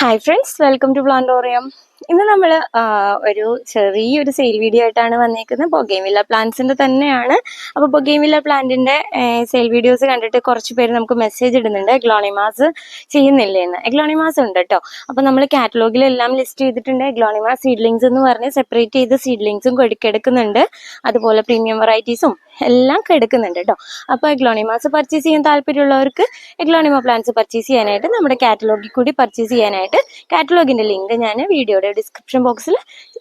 Hi friends welcome to Plantorium ഇന്ന് നമ്മൾ ഒരു ചെറിയൊരു സെയിൽ വീഡിയോ ആയിട്ടാണ് വന്നേക്കുന്നത്. ബൊഗേമില്ല പ്ലാന്റ്സിന്റെ തന്നെയാണ്. അപ്പോൾ ബൊഗേമില്ല പ്ലാന്റിന്റെ സെയിൽ വീഡിയോസ് കണ്ടിട്ട് കുറച്ച് പേര് നമുക്ക് മെസ്സേജ് ഇടുന്നുണ്ട്. എഗ്ലോണിമാസ് ചെയ്യുന്നില്ലേ എന്ന്. എഗ്ലോണിമാസ് ഉണ്ട് കേട്ടോ അപ്പോൾ നമ്മൾ കാറ്റലോഗിലെല്ലാം ലിസ്റ്റ് ചെയ്തിട്ടുണ്ട്. എഗ്ലോണിമാസ് സീഡ്ലിങ്സ് എന്ന് പറഞ്ഞ് സെപ്പറേറ്റ് ചെയ്ത് സീഡ്ലിങ്സും എടുക്കുന്നുണ്ട് അതുപോലെ പ്രീമിയം വെറൈറ്റീസും എല്ലാം എടുക്കുന്നുണ്ട് കേട്ടോ അപ്പോൾ എഗ്ലോണിമാസ് പർച്ചേസ് ചെയ്യാൻ താല്പര്യമുള്ളവർക്ക് എഗ്ലോണിമ പ്ലാന്റ്സ് പർച്ചേസ് ചെയ്യാനായിട്ട് നമ്മുടെ കാറ്റലോഗിൽ കൂടി പർച്ചേസ് ചെയ്യാനായിട്ട് കാറ്റലോഗിന്റെ ലിങ്ക് ഞാൻ വീഡിയോയുടെ ഡിസ്ക്രിപ്ഷൻ ബോക്സിൽ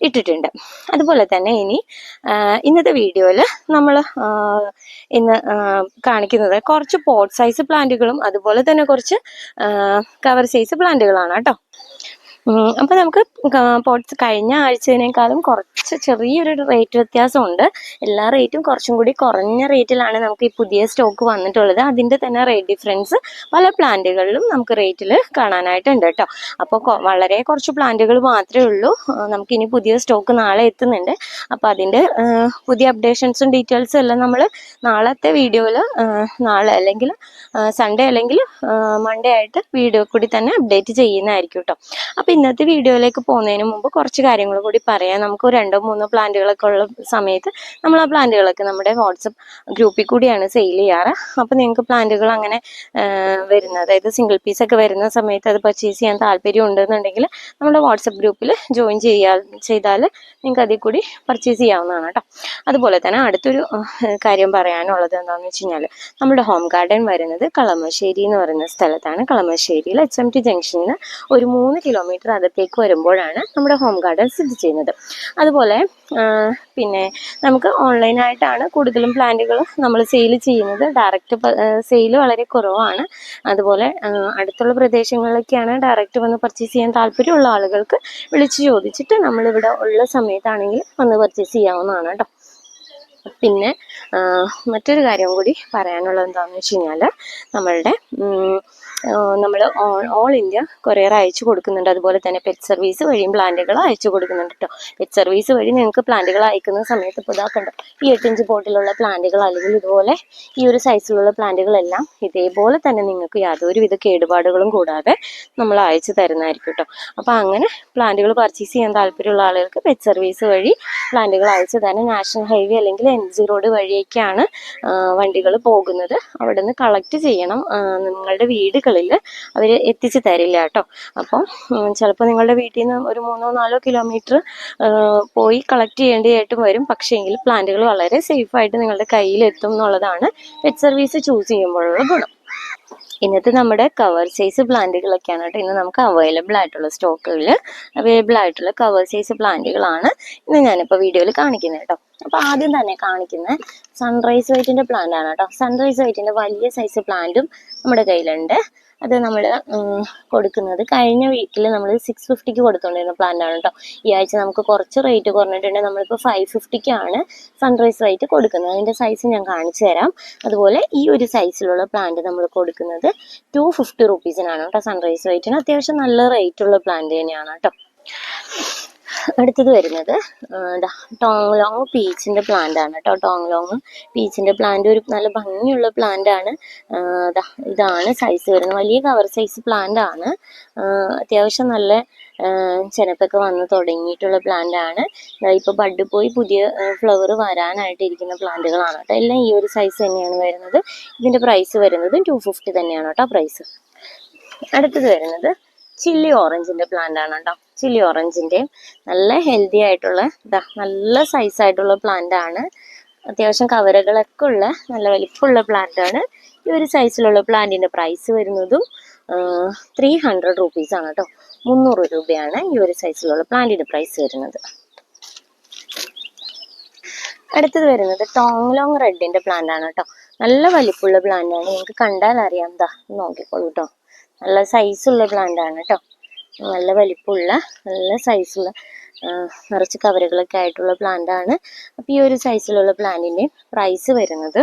ഇട്ടിട്ടുണ്ട്. അതുപോലെ തന്നെ ഇനി ഇന്നത്തെ വീഡിയോയിൽ നമ്മൾ ഇന്ന് കാണിക്കുന്നത് കുറച്ച് പോട്ട് സൈസ് പ്ലാന്റുകളും അതുപോലെ തന്നെ കുറച്ച് കവർ സൈസ് പ്ലാന്റുകളാണ് കേട്ടോ. ഉം, അപ്പൊ നമുക്ക് പോട്ട്സ് കഴിഞ്ഞ ആഴ്ചതിനേക്കാളും കുറച്ച് ചെറിയൊരു റേറ്റ് വ്യത്യാസമുണ്ട്. എല്ലാ റേറ്റും കുറച്ചും കൂടി കുറഞ്ഞ റേറ്റിലാണ് നമുക്ക് ഈ പുതിയ സ്റ്റോക്ക് വന്നിട്ടുള്ളത്. അതിന്റെ തന്നെ റേറ്റ് ഡിഫറൻസ് പല പ്ലാന്റുകളിലും നമുക്ക് റേറ്റിൽ കാണാനായിട്ടുണ്ട് കേട്ടോ. അപ്പോൾ വളരെ കുറച്ച് പ്ലാന്റുകൾ മാത്രമേ ഉള്ളൂ. നമുക്കിനി പുതിയ സ്റ്റോക്ക് നാളെ എത്തുന്നുണ്ട്. അപ്പോൾ അതിന്റെ പുതിയ അപ്ഡേഷൻസും ഡീറ്റെയിൽസും എല്ലാം നമ്മൾ നാളത്തെ വീഡിയോയിൽ നാളെ അല്ലെങ്കിൽ സൺഡേ അല്ലെങ്കിൽ മൺഡേ ആയിട്ട് വീഡിയോ കൂടി തന്നെ അപ്ഡേറ്റ് ചെയ്യുന്നതായിരിക്കും കേട്ടോ. അപ്പോൾ ഇന്നത്തെ വീഡിയോയിലേക്ക് പോകുന്നതിന് മുമ്പ് കുറച്ച് കാര്യങ്ങൾ കൂടി പറയാം. നമുക്ക് രണ്ടോ മൂന്നോ പ്ലാന്റുകളൊക്കെ ഉള്ള സമയത്ത് നമ്മൾ ആ പ്ലാന്റുകളൊക്കെ നമ്മുടെ വാട്സപ്പ് ഗ്രൂപ്പിൽ കൂടിയാണ് സെയിൽ ചെയ്യാറ്. അപ്പോൾ നിങ്ങൾക്ക് പ്ലാന്റുകൾ അങ്ങനെ വരുന്ന അതായത് സിംഗിൾ പീസ് ഒക്കെ വരുന്ന സമയത്ത് അത് പർച്ചേസ് ചെയ്യാൻ താല്പര്യം ഉണ്ടെന്നുണ്ടെങ്കിൽ നമ്മുടെ വാട്സപ്പ് ഗ്രൂപ്പിൽ ജോയിൻ ചെയ്യാ ചെയ്താൽ നിങ്ങൾക്ക് അതിൽ കൂടി പർച്ചേസ് ചെയ്യാവുന്നതാണ് കേട്ടോ. അതുപോലെ തന്നെ അടുത്തൊരു കാര്യം പറയാനുള്ളത് എന്താണെന്ന് വെച്ച് കഴിഞ്ഞാൽ നമ്മുടെ ഹോം ഗാർഡൻ വരുന്നത് കളമശ്ശേരി എന്ന് പറയുന്ന സ്ഥലത്താണ്. കളമശ്ശേരിയിൽ എച്ച് എം ടി ജംഗ്ഷനിൽ നിന്ന് ഒരു മൂന്ന് കിലോമീറ്റർ അകത്തേക്ക് വരുമ്പോഴാണ് നമ്മുടെ ഹോം ഗാർഡൻ സ്ഥിതി ചെയ്യുന്നത്. അതുപോലെ പിന്നെ നമുക്ക് ഓൺലൈനായിട്ടാണ് കൂടുതലും പ്ലാന്റുകൾ നമ്മൾ സെയിൽ ചെയ്യുന്നത്. ഡയറക്റ്റ് സെയിൽ വളരെ കുറവാണ്. അതുപോലെ അടുത്തുള്ള പ്രദേശങ്ങളിലൊക്കെയാണ് ഡയറക്റ്റ് വന്ന് പർച്ചേസ് ചെയ്യാൻ താല്പര്യമുള്ള ആളുകൾക്ക് വിളിച്ച് ചോദിച്ചിട്ട് നമ്മളിവിടെ ഉള്ള സമയത്താണെങ്കിൽ വന്ന് പർച്ചേസ് ചെയ്യാവുന്നതാണ് കേട്ടോ. പിന്നെ മറ്റൊരു കാര്യം കൂടി പറയാനുള്ളത് എന്താണെന്ന് വെച്ച് കഴിഞ്ഞാൽ നമ്മളുടെ നമ്മൾ ഓൾ ഇന്ത്യ കൊറിയർ അയച്ചു കൊടുക്കുന്നുണ്ട്. അതുപോലെ തന്നെ പെറ്റ് സർവീസ് വഴിയും പ്ലാന്റുകൾ അയച്ചു കൊടുക്കുന്നുണ്ട് കേട്ടോ പെറ്റ് സർവീസ് വഴി നിങ്ങൾക്ക് പ്ലാന്റുകൾ അയക്കുന്ന സമയത്ത് ഇപ്പോൾ ഇതാക്കണ്ട ഈ എട്ടിഞ്ച് ബോട്ടിലുള്ള പ്ലാന്റുകൾ അല്ലെങ്കിൽ ഇതുപോലെ ഈ ഒരു സൈസിലുള്ള പ്ലാന്റുകളെല്ലാം ഇതേപോലെ തന്നെ നിങ്ങൾക്ക് യാതൊരുവിധ കേടുപാടുകളും കൂടാതെ നമ്മൾ അയച്ചു തരുന്നതായിരിക്കും കേട്ടോ അപ്പോൾ അങ്ങനെ പ്ലാന്റുകൾ പർച്ചേസ് ചെയ്യാൻ താല്പര്യമുള്ള ആളുകൾക്ക് പെറ്റ് സർവീസ് വഴി പ്ലാന്റുകൾ അയച്ചു തന്നെ നാഷണൽ ഹൈവേ അല്ലെങ്കിൽ എൻ ജി റോഡ് വഴിയൊക്കെയാണ് വണ്ടികൾ പോകുന്നത്. അവിടെ നിന്ന് കളക്ട് ചെയ്യണം നിങ്ങളുടെ നിങ്ങളുടെ വീടുകളിൽ അവർ എത്തിച്ചു തരില്ല കേട്ടോ. അപ്പം ചിലപ്പോൾ നിങ്ങളുടെ വീട്ടിൽ നിന്ന് ഒരു മൂന്നോ നാലോ കിലോമീറ്റർ പോയി കളക്ട് ചെയ്യേണ്ടതായിട്ടും വരും. പക്ഷേങ്കിൽ പ്ലാന്റുകൾ വളരെ സേഫായിട്ട് നിങ്ങളുടെ കയ്യിൽ എത്തും എന്നുള്ളതാണ് പെറ്റ് സർവീസ് ചൂസ് ചെയ്യുമ്പോഴുള്ള ഗുണം. ഇന്നത്തെ നമ്മുടെ കവർ സൈസ് പ്ലാന്റുകളൊക്കെയാണ് കേട്ടോ. ഇന്ന് നമുക്ക് അവൈലബിൾ ആയിട്ടുള്ള സ്റ്റോക്കുകളിൽ അവൈലബിൾ ആയിട്ടുള്ള കവർ സൈസ് പ്ലാന്റുകളാണ് ഇന്ന് ഞാനിപ്പോൾ വീഡിയോയിൽ കാണിക്കുന്നത് കേട്ടോ. അപ്പോൾ ആദ്യം തന്നെ കാണിക്കുന്ന സൺറൈസ് വൈറ്റിന്റെ പ്ലാന്റ് ആണ് കേട്ടോ. സൺറൈസ് വൈറ്റിന്റെ വലിയ സൈസ് പ്ലാന്റും നമ്മുടെ കയ്യിലുണ്ട്. അത് നമ്മൾ കൊടുക്കുന്നത്. കഴിഞ്ഞ വീക്കിൽ നമ്മൾ സിക്സ് ഫിഫ്റ്റിക്ക് കൊടുത്തുകൊണ്ടിരുന്ന പ്ലാന്റ് ആണ് കേട്ടോ ഈ ആഴ്ച നമുക്ക് കുറച്ച് റേറ്റ് കുറഞ്ഞിട്ടുണ്ട്. നമ്മളിപ്പോൾ ഫൈവ് ഫിഫ്റ്റിക്കാണ് സൺറൈസ് റേറ്റ് കൊടുക്കുന്നത്. അതിന്റെ സൈസ് ഞാൻ കാണിച്ചു തരാം. അതുപോലെ ഈ ഒരു സൈസിലുള്ള പ്ലാന്റ് നമ്മൾ കൊടുക്കുന്നത് ടു ഫിഫ്റ്റി റുപ്പീസിനാണ് കേട്ടോ സൺറൈസ് റേറ്റിന് അത്യാവശ്യം നല്ല റേറ്റ് ഉള്ള പ്ലാന്റ് തന്നെയാണ് കേട്ടോ അടുത്തത് വരുന്നത് ടോങ് ലോങ് പീച്ചിന്റെ പ്ലാന്റ് ആണ് കേട്ടോ. ടോങ് ലോങ് പീച്ചിന്റെ പ്ലാന്റ് ഒരു നല്ല ഭംഗിയുള്ള പ്ലാന്റ് ആണ്. ഇതാണ് സൈസ് വരുന്നത്. വലിയ കവർ സൈസ് പ്ലാന്റ് ആണ്. അത്യാവശ്യം നല്ല ചെനപ്പൊക്കെ വന്ന് തുടങ്ങിയിട്ടുള്ള പ്ലാന്റ് ആണ്. ഇപ്പോൾ ഇപ്പൊ ബഡ് പോയി പുതിയ ഫ്ലവർ വരാനായിട്ട് ഇരിക്കുന്ന പ്ലാന്റുകളാണ് കേട്ടോ. എല്ലാം ഈ ഒരു സൈസ് തന്നെയാണ് വരുന്നത്. ഇതിന്റെ പ്രൈസ് വരുന്നത് ടു ഫിഫ്റ്റി തന്നെയാണ് കേട്ടോ പ്രൈസ് അടുത്തത് വരുന്നത് ചില്ലി ഓറഞ്ചിന്റെ പ്ലാന്റ് ആണ് കേട്ടോ. ചില്ലി ഓറഞ്ചിന്റെയും നല്ല ഹെൽത്തി ആയിട്ടുള്ള ഇതാ നല്ല സൈസ് ആയിട്ടുള്ള പ്ലാന്റ് ആണ്. അത്യാവശ്യം കവരകളൊക്കെ ഉള്ള നല്ല വലിപ്പമുള്ള പ്ലാന്റ് ആണ്. ഈ ഒരു സൈസിലുള്ള പ്ലാന്റിന്റെ പ്രൈസ് വരുന്നതും ത്രീ ഹൺഡ്രഡ് റുപ്പീസ് ആണ് കേട്ടോ മുന്നൂറ് രൂപയാണ് ഈ ഒരു സൈസിലുള്ള പ്ലാന്റിന്റെ പ്രൈസ് വരുന്നത്. അടുത്തത് വരുന്നത് ടോങ് ലോങ് റെഡിന്റെ പ്ലാന്റ് ആണ് കേട്ടോ നല്ല വലിപ്പമുള്ള പ്ലാന്റ് ആണ്. നിങ്ങൾക്ക് കണ്ടാൽ അറിയാം എന്താ നോക്കിക്കോളൂ കേട്ടോ നല്ല സൈസുള്ള പ്ലാന്റ് ആണ് കേട്ടോ നല്ല വലിപ്പമുള്ള നല്ല സൈസുള്ള നിറച്ച് കവറുകളൊക്കെ ആയിട്ടുള്ള പ്ലാന്റാണ് അപ്പോൾ ഈ ഒരു സൈസിലുള്ള പ്ലാന്റിന്റെ പ്രൈസ് വരുന്നത്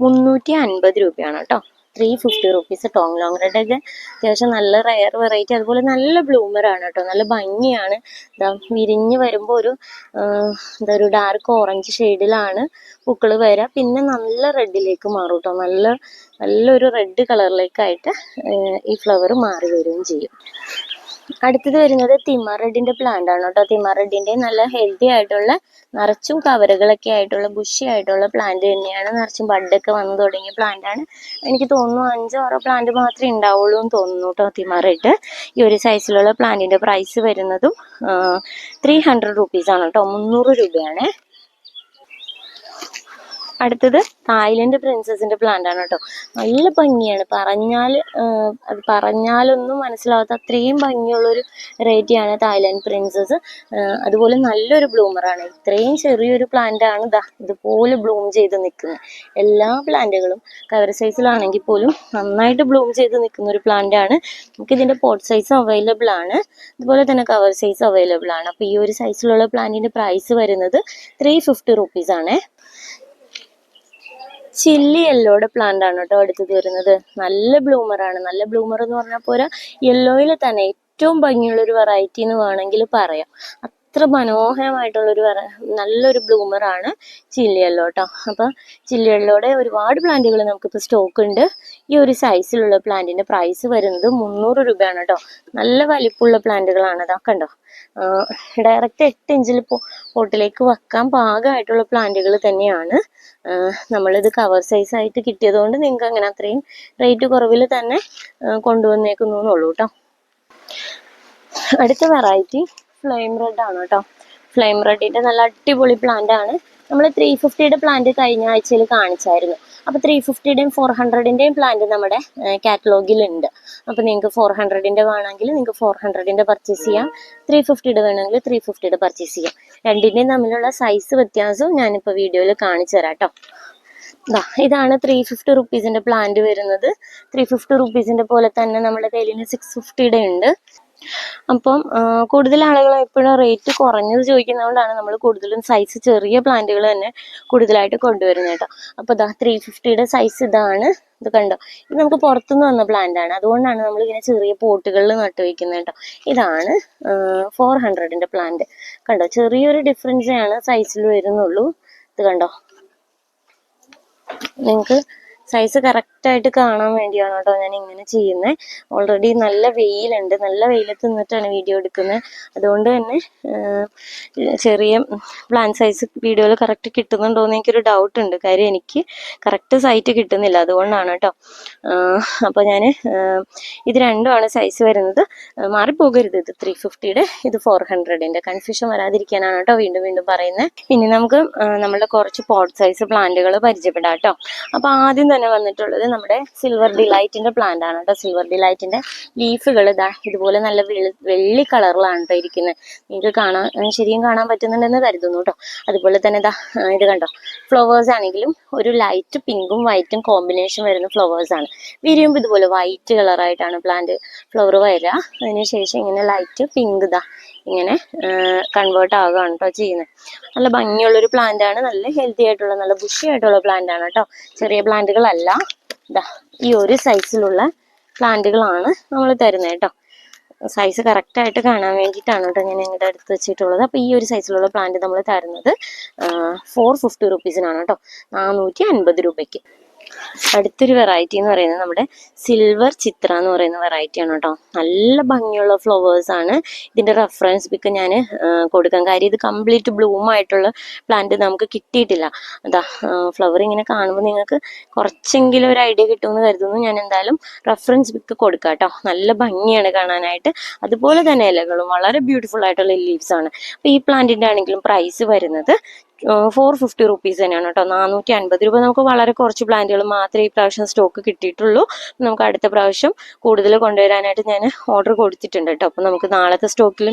മുന്നൂറ്റി അൻപത് രൂപയാണ് കേട്ടോ three fifty rupees tong long red ഒക്കെ അത്യാവശ്യം നല്ല റയർ വെറൈറ്റി അതുപോലെ നല്ല ബ്ലൂമറാണ് കേട്ടോ നല്ല ഭംഗിയാണ്. വിരിഞ്ഞ് വരുമ്പോൾ ഒരു എന്താ ഒരു ഡാർക്ക് ഓറഞ്ച് ഷെയ്ഡിലാണ് പൂക്കൾ വരിക പിന്നെ നല്ല റെഡിലേക്ക് മാറും കേട്ടോ നല്ല നല്ലൊരു റെഡ് കളറിലേക്കായിട്ട് ഈ ഫ്ലവർ മാറി വരികയും ചെയ്യും. അടുത്തത് വരുന്നത് തിമറഡിന്റെ പ്ലാന്റ് ആണ് കേട്ടോ. തിമറഡിന്റെ നല്ല ഹെൽത്തി ആയിട്ടുള്ള നിറച്ചും കവറുകളൊക്കെ ആയിട്ടുള്ള ബുഷി ആയിട്ടുള്ള പ്ലാന്റ് തന്നെയാണ്. നിറച്ചും ബഡൊക്കെ വന്നു തുടങ്ങിയ പ്ലാന്റ് ആണ്. എനിക്ക് തോന്നുന്നു അഞ്ചോ ആറോ പ്ലാന്റ് മാത്രമേ ഉണ്ടാവുള്ളൂ എന്ന് തോന്നുന്നു കേട്ടോ തിമറഡ് ഈ ഒരു സൈസിലുള്ള പ്ലാന്റിന്റെ പ്രൈസ് വരുന്നതും ത്രീ ഹൺഡ്രഡ് റുപ്പീസ് ആണ് കേട്ടോ. മുന്നൂറ് രൂപയാണ്. അടുത്തത് തായ്ലൻഡ് പ്രിൻസസിന്റെ പ്ലാന്റ് ആണ് കേട്ടോ. നല്ല ഭംഗിയാണ്. പറഞ്ഞാൽ പറഞ്ഞാലൊന്നും മനസ്സിലാവാത്ത അത്രയും ഭംഗിയുള്ളൊരു വെറൈറ്റിയാണ് തായ്ലൻഡ് പ്രിൻസസ് അതുപോലെ നല്ലൊരു ബ്ലൂമറാണ് ഇത്രയും ചെറിയൊരു പ്ലാന്റ് ആണ് ഇതാ ഇതുപോലെ ബ്ലൂം ചെയ്ത് നിൽക്കുന്നത് എല്ലാ പ്ലാന്റുകളും കവർ സൈസിലാണെങ്കിൽ പോലും നന്നായിട്ട് ബ്ലൂം ചെയ്ത് നിൽക്കുന്ന ഒരു പ്ലാന്റ് ആണ്. നമുക്ക് ഇതിന്റെ പോട്ട് സൈസ് അവൈലബിൾ ആണ്. അതുപോലെ തന്നെ കവർ സൈസ് അവൈലബിൾ ആണ്. അപ്പോൾ ഈ ഒരു സൈസിലുള്ള പ്ലാന്റിന്റെ പ്രൈസ് വരുന്നത് ത്രീ ഫിഫ്റ്റി റുപ്പീസ് ആണേ. ചില്ലി യെല്ലോയുടെ പ്ലാന്റ് ആണ് കേട്ടോ അടുത്തത് വരുന്നത് നല്ല ബ്ലൂമർ ആണ്. നല്ല ബ്ലൂമർ എന്ന് പറഞ്ഞാൽ പോരാ യെല്ലോയിൽ തന്നെ ഏറ്റവും ഭംഗിയുള്ള ഒരു വെറൈറ്റി എന്ന് വേണമെങ്കിൽ പറയാം. അത്ര മനോഹരമായിട്ടുള്ള ഒരു നല്ലൊരു ബ്ലൂമറാണ് ചില്ലി യെല്ലോ കേട്ടോ അപ്പൊ ചില്ലി യെല്ലോടെ ഒരുപാട് പ്ലാന്റുകൾ നമുക്കിപ്പോൾ സ്റ്റോക്ക് ഉണ്ട്. ഈ ഒരു സൈസിലുള്ള പ്ലാന്റിന്റെ പ്രൈസ് വരുന്നത് മുന്നൂറ് രൂപയാണ് കേട്ടോ നല്ല വലിപ്പമുള്ള പ്ലാന്റുകളാണ് ഇതാ കണ്ടോ. ഡയറക്റ്റ് എട്ട് ഇഞ്ചിൽ പോട്ടിലേക്ക് വെക്കാൻ പാകമായിട്ടുള്ള പ്ലാന്റുകൾ തന്നെയാണ്. നമ്മളിത് കവർ സൈസ് ആയിട്ട് കിട്ടിയതുകൊണ്ട് നിങ്ങൾക്ക് അങ്ങനെ അത്രയും റേറ്റ് കുറവിൽ തന്നെ കൊണ്ടുവന്നേക്കുന്നു എന്നുള്ളൂ കേട്ടോ അടുത്ത വെറൈറ്റി ഫ്ലെയിം റെഡ് ആണ് കേട്ടോ. ഫ്ലെയിം റെഡിന്റെ നല്ല അടിപൊളി പ്ലാന്റ് ആണ്. നമ്മൾ ത്രീ ഫിഫ്റ്റിയുടെ പ്ലാന്റ് കഴിഞ്ഞ ആഴ്ചയിൽ കാണിച്ചായിരുന്നു. അപ്പോൾ ത്രീ ഫിഫ്റ്റിയുടെയും ഫോർ ഹൺഡ്രഡിന്റെയും പ്ലാന്റ് നമ്മുടെ കാറ്റലോഗിൽ ഉണ്ട്. അപ്പോൾ നിങ്ങൾക്ക് ഫോർ ഹൺഡ്രഡിന്റെ വേണമെങ്കിൽ നിങ്ങൾക്ക് ഫോർ ഹൺഡ്രഡിന്റെ പർച്ചേസ് ചെയ്യാം. ത്രീ ഫിഫ്റ്റിയുടെ വേണമെങ്കിൽ ത്രീ ഫിഫ്റ്റിയുടെ പർച്ചേസ് ചെയ്യാം. രണ്ടിന്റെയും തമ്മിലുള്ള സൈസ് വ്യത്യാസവും ഞാനിപ്പോൾ വീഡിയോയിൽ കാണിച്ചു തരാം കേട്ടോ. ഇതാണ് ത്രീ ഫിഫ്റ്റി റുപ്പീസിന്റെ പ്ലാന്റ് വരുന്നത്. ത്രീ ഫിഫ്റ്റി റുപ്പീസിന്റെ പോലെ തന്നെ നമ്മുടെ കയ്യിൽ സിക്സ് ഫിഫ്റ്റിയുടെ ഉണ്ട്. അപ്പം കൂടുതൽ ആളുകൾ എപ്പോഴും റേറ്റ് കുറഞ്ഞത് ചോദിക്കുന്നതുകൊണ്ടാണ് നമ്മൾ കൂടുതലും സൈസ് ചെറിയ പ്ലാന്റുകൾ തന്നെ കൂടുതലായിട്ട് കൊണ്ടുവരുന്നത് കേട്ടോ. അപ്പോൾ ഇതാ ത്രീ ഫിഫ്റ്റിയുടെ സൈസ് ഇതാണ്. ഇത് കണ്ടോ? ഇത് നമുക്ക് പുറത്തുനിന്ന് വന്ന പ്ലാന്റ് ആണ്. അതുകൊണ്ടാണ് നമ്മൾ ഇങ്ങനെ ചെറിയ പോട്ടുകളിൽ നട്ടു വയ്ക്കുന്നത് കേട്ടോ. ഇതാണ് ഫോർ ഹൺഡ്രഡിന്റെ പ്ലാന്റ് കണ്ടോ? ചെറിയൊരു ഡിഫറൻസേ ആണ് സൈസിൽ വരുന്നുള്ളൂ. ഇത് കണ്ടോ? നിങ്ങൾക്ക് സൈസ് കറക്റ്റായിട്ട് കാണാൻ വേണ്ടിയാണ് കേട്ടോ ഞാൻ ഇങ്ങനെ ചെയ്യുന്നത് ഓൾറെഡി നല്ല വെയിലുണ്ട്. നല്ല വെയിലത്ത് നിന്നിട്ടാണ് വീഡിയോ എടുക്കുന്നത്. അതുകൊണ്ട് തന്നെ ചെറിയ പ്ലാൻ സൈസ് വീഡിയോയിൽ കറക്റ്റ് കിട്ടുന്നുണ്ടോ എന്ന് എനിക്കൊരു ഡൗട്ട് ഉണ്ട്. കാര്യം എനിക്ക് കറക്റ്റ് സൈറ്റ് കിട്ടുന്നില്ല. അതുകൊണ്ടാണ് കേട്ടോ. അപ്പോൾ ഞാൻ ഇത് രണ്ടുമാണ് സൈസ് വരുന്നത്. മാറിപ്പോകരുത് ഇത് ത്രീ ഫിഫ്റ്റിയുടെ ഇത് ഫോർ ഹൺഡ്രഡിന്റെ കൺഫ്യൂഷൻ വരാതിരിക്കാനാണ് കേട്ടോ വീണ്ടും വീണ്ടും പറയുന്നത്. ഇനി നമുക്ക് നമ്മളുടെ കുറച്ച് പോട്ട് സൈസ് പ്ലാന്റുകൾ പരിചയപ്പെടാം കേട്ടോ. അപ്പോൾ ആദ്യം വന്നിട്ടുള്ളത്. നമ്മുടെ സിൽവർ ഡിലൈറ്റിന്റെ പ്ലാന്റ് ആണ് കേട്ടോ. സിൽവർ ഡിലൈറ്റിന്റെ ലീഫുകൾ ഇതാ ഇതുപോലെ നല്ല വെള്ളി കളറിലാണ് കേട്ടോ ഇരിക്കുന്നത് നിങ്ങൾക്ക് കാണാൻ ശരിയും കാണാൻ പറ്റുന്നുണ്ടെന്ന് കരുതുന്നു കേട്ടോ. അതുപോലെ തന്നെ ഇതാ ഇത് കണ്ടോ? ഫ്ലവേഴ്സ് ആണെങ്കിലും ഒരു ലൈറ്റ് പിങ്കും വൈറ്റും കോമ്പിനേഷൻ വരുന്ന ഫ്ലവേഴ്സ് ആണ്. വിരിയുമ്പോൾ ഇതുപോലെ വൈറ്റ് കളറായിട്ടാണ് പ്ലാന്റ് ഫ്ലവർ വരിക. അതിനുശേഷം ഇങ്ങനെ ലൈറ്റ് പിങ്ക് ഇതാ ഇങ്ങനെ കൺവേർട്ട് ആകുകയാണ് കേട്ടോ ചെയ്യുന്നത് നല്ല ഭംഗിയുള്ളൊരു പ്ലാന്റ് ആണ്. നല്ല ഹെൽത്തി ആയിട്ടുള്ള നല്ല ബുഷി ആയിട്ടുള്ള പ്ലാന്റ് ആണ് കേട്ടോ ചെറിയ പ്ലാന്റുകളല്ല. ഇതാ ഈ ഒരു സൈസിലുള്ള പ്ലാന്റുകളാണ് നമ്മൾ തരുന്നത് കേട്ടോ സൈസ് കറക്റ്റായിട്ട് കാണാൻ വേണ്ടിയിട്ടാണ് കേട്ടോ ഞാൻ നിങ്ങളുടെ അടുത്ത് വെച്ചിട്ടുള്ളത്. അപ്പോൾ ഈ ഒരു സൈസിലുള്ള പ്ലാന്റ് നമ്മൾ തരുന്നത് ഫോർ ഫിഫ്റ്റി റുപ്പീസിനാണ് കേട്ടോ നാനൂറ്റി അൻപത് രൂപയ്ക്ക്. അടുത്തൊരു വെറൈറ്റി എന്ന് പറയുന്നത് നമ്മുടെ സിൽവർ ചിത്ര എന്ന് പറയുന്ന വെറൈറ്റിയാണ് കേട്ടോ. നല്ല ഭംഗിയുള്ള ഫ്ലവേഴ്സ് ആണ്. ഇതിന്റെ റെഫറൻസ് പിക്ക് ഞാൻ കൊടുക്കാം കാര്യം ഇത് കംപ്ലീറ്റ് ബ്ലൂം ആയിട്ടുള്ള പ്ലാന്റ് നമുക്ക് കിട്ടിയിട്ടില്ല. അതാ ഫ്ലവർ ഇങ്ങനെ കാണുമ്പോൾ നിങ്ങൾക്ക് കുറച്ചെങ്കിലും ഒരു ഐഡിയ കിട്ടുമെന്ന് കരുതുന്നു. ഞാൻ എന്തായാലും റെഫറൻസ് പിക്ക് കൊടുക്കാം കേട്ടോ. നല്ല ഭംഗിയാണ് കാണാനായിട്ട്. അതുപോലെ തന്നെ ഇലകളും. വളരെ ബ്യൂട്ടിഫുൾ ആയിട്ടുള്ള ലീവ്സ് ആണ്. അപ്പോൾ ഈ പ്ലാന്റിന്റെ ആണെങ്കിലും പ്രൈസ് വരുന്നത് ഫോർ ഫിഫ്റ്റി റുപ്പീസ് തന്നെയാണ് കേട്ടോ. നാനൂറ്റി അൻപത് രൂപ നമുക്ക് വളരെ കുറച്ച് പ്ലാന്റുകൾ മാത്രമേ ഈ പ്രാവശ്യം സ്റ്റോക്ക് കിട്ടിയിട്ടുള്ളൂ. നമുക്ക് അടുത്ത പ്രാവശ്യം കൂടുതൽ കൊണ്ടുവരാനായിട്ട് ഞാൻ ഓർഡർ കൊടുത്തിട്ടുണ്ട് കേട്ടോ. അപ്പം നമുക്ക് നാളത്തെ സ്റ്റോക്കിൽ